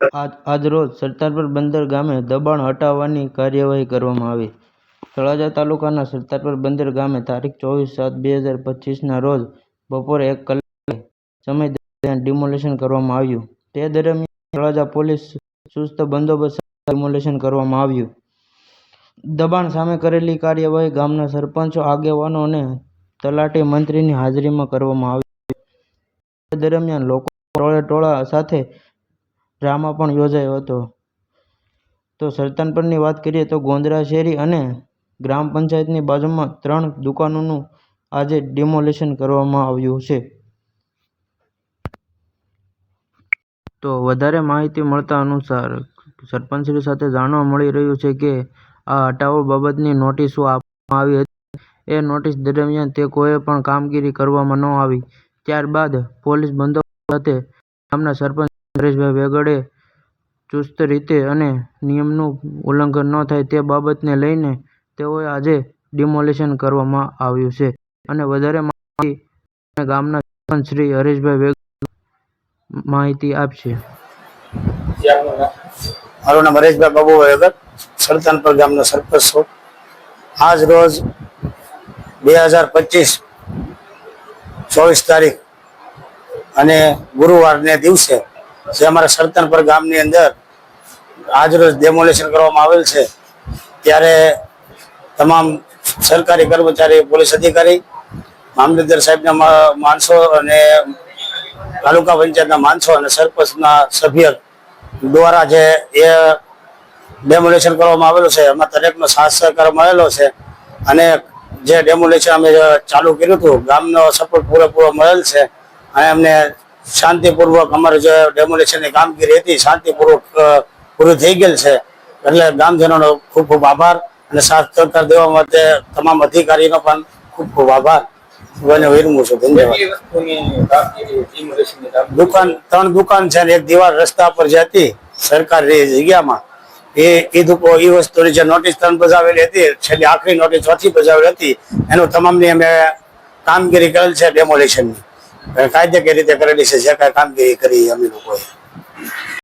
આજ આજરોજ સરદારપર બંદર ગામે દબાણ હટાવવાની કાર્યવાહી કરવામાં આવી. તળાજા તાલુકાના સરદારપર બંદર ગામે તારીખ ચોવીસ સાત બે હજાર પચીસના રોજ બપોરે એક કલાકે સમય દરમિયાન ડિમોલેશન કરવામાં આવ્યું. તે દરમિયાન તળાજા પોલીસ સુસ્ત બંદોબસ્ત ડિમોલેશન કરવામાં આવ્યું. દબાણ સામે કરેલી કાર્યવાહી ગામના સરપંચો આગેવાનો અને તલાટી મંત્રીની હાજરીમાં કરવામાં આવી. દરમિયાન લોકો ટોળે ટોળા સાથે ડ્રામા પણ યોજાયો હતો. તો સરતાનપરની વાત કરીએ તો ગોંદરા શેરી અને ગ્રામ પંચાયતની બાજુમાં ત્રણ દુકાનોનું આજે ડિમોલિશન કરવામાં આવ્યું છે. તો વધારે માહિતી મળતા અનુસાર સરપંચશ્રી સાથે જાણવા મળી રહ્યું છે કે આ હટાવો બાબતની નોટિસો આપવામાં આવી હતી. એ નોટિસ દરમિયાન તે કોઈ પણ કામગીરી કરવામાં ન આવી. ત્યારબાદ પોલીસ બંદોબસ્ત સાથે ગામના સરપંચ નરેશભાઈ વેગડે ચુસ્ત રીતે અને નિયમનું ઉલ્લંઘન ન થાય તે બાબતને લઈને તેઓએ આજે ડિમોલિશન કરવામાં આવ્યું છે. અને વધારે માહિતી ગામના સરપંચ શ્રી હરેશભાઈ વેગડ માહિતી આપશે. મારું નામ હરેશભાઈ બાબુ વગર સરતાનપર ગામનો સરપંચ છું. આજ રોજ બે હજાર પચીસ ચોવીસ તારીખ અને ગુરુવારને દિવસે જે અમારા સરતનપર ગામની અંદર આજરોજ ડેમોલેશન કરવામાં આવેલ છે. ત્યારે તમામ સરકારી કર્મચારી, પોલીસ અધિકારી, મામલતદાર સાહેબના માણસો અને તાલુકા પંચાયતના માણસો અને સરપંચના સભ્ય દ્વારા જે એ ડેમોલેશન કરવામાં આવેલું છે, એમાં દરેકનો સાથ સહકાર મળેલો છે અને જે ડેમોલેશન અમે ચાલુ કર્યું હતું, ગામનો સપોર્ટ પૂરેપૂરો મળેલ છે અને અમને શાંતિપૂર્વક અમારું જે ડેમોલેશનની કામગીરી હતી શાંતિપૂર્વક પૂરું થઈ ગયેલ છે. એટલે ગામજનોનો ખૂબ ખૂબ આભાર અને સાથ સહકાર દેવા માટે તમામ અધિકારીનો પણ ખૂબ ખૂબ આભાર. મને વિરમું છું. ધન્યવાદ. કામગીરી demolitionની દુકાન ત્રણ દુકાન છે ને એક દીવાલ રસ્તા પર જે હતી સરકારી જગ્યામાં. એ એ દુકો એ વસ્તુની જે નોટિસ ત્રણ બજાવેલી હતી છેલ્લી આખરી નોટિસ ચોથી બજાવેલી હતી એનું તમામની અમે કામગીરી કરેલ છે ડેમોલિશનની કાયદેકીય રીતે કરેલી છે જે કાંઈ કામગીરી કરી અમે લોકોએ